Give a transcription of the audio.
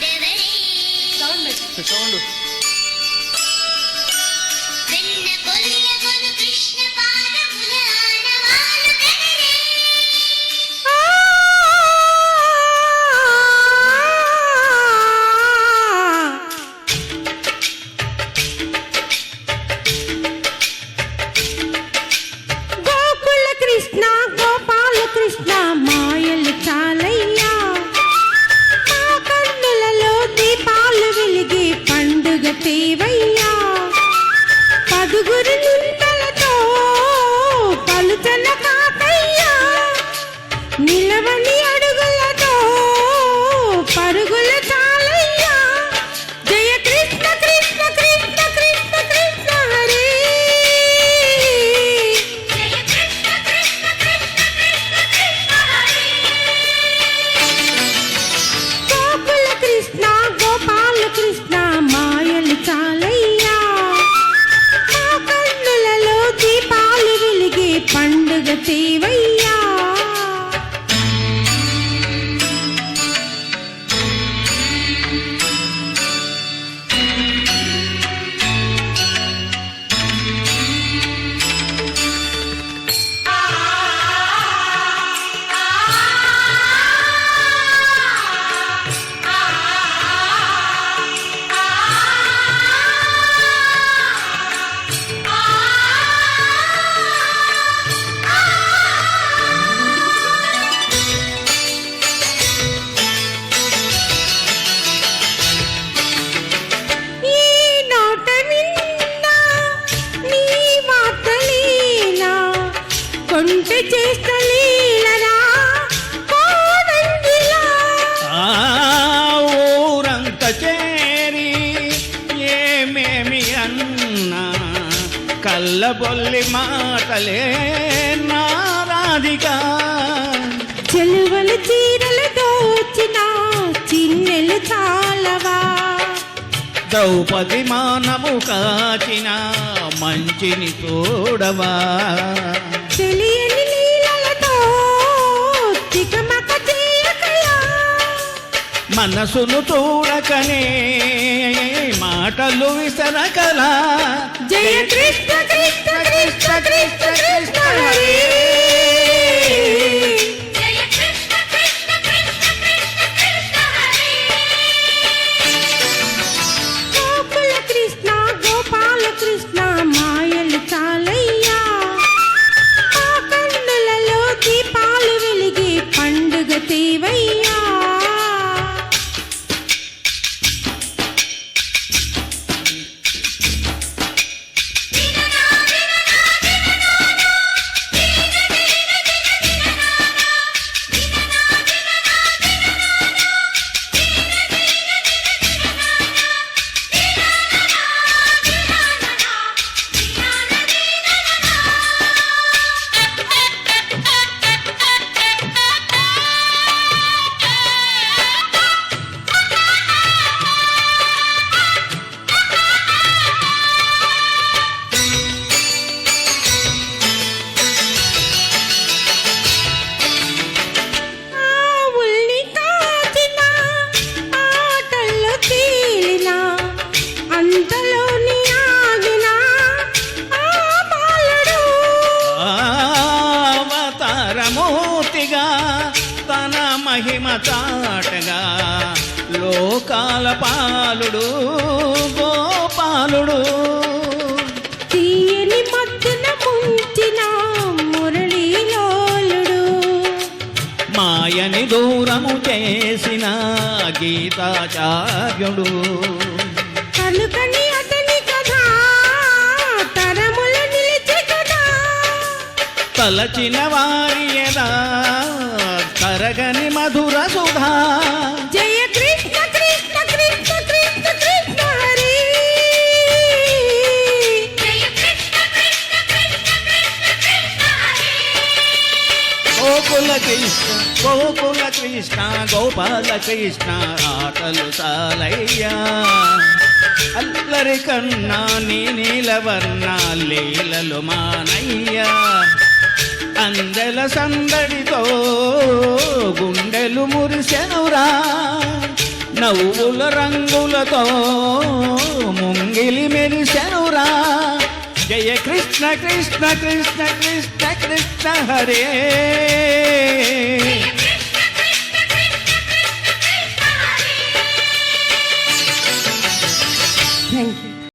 దేవుడెవరే sound కళ్ళబొల్లి మాటలే నారాధిక చెలువలు చీరలు దోచిన చిన్నెలు చాలవా? ద్రౌపది మానము కాచిన మంచిని తోడవా తెలియని మనసును చూడకనే మాటలు విసరకలా జయ కృష్ణ కృష్ణ కృష్ణ కృష్ణ కృష్ణ. చాటగా లోకాల పాలుడు గోపాలుడు. తీయని మధ్యన ముంచిన మురళీలోలుడు మాయని దూరము చేసిన గీతాచార్యుడు. కనుకని అతని కథ తరముల నిలిచి కదా తలచిన వారి ఎదా గోకుల కృష్ణ గోకుల కృష్ణ గోపాల కృష్ణ ఆటలు చాలయ్యా అల్లరి కన్నా నీ నీలవర్ణ లీలలు మానయ్యా. అందెల సందడితో గుండెలు మురిసెనురా. నవ్వుల రంగులతో ముంగిలి మెరిసెనురా. జయ కృష్ణ కృష్ణ కృష్ణ కృష్ణ కృష్ణ హరే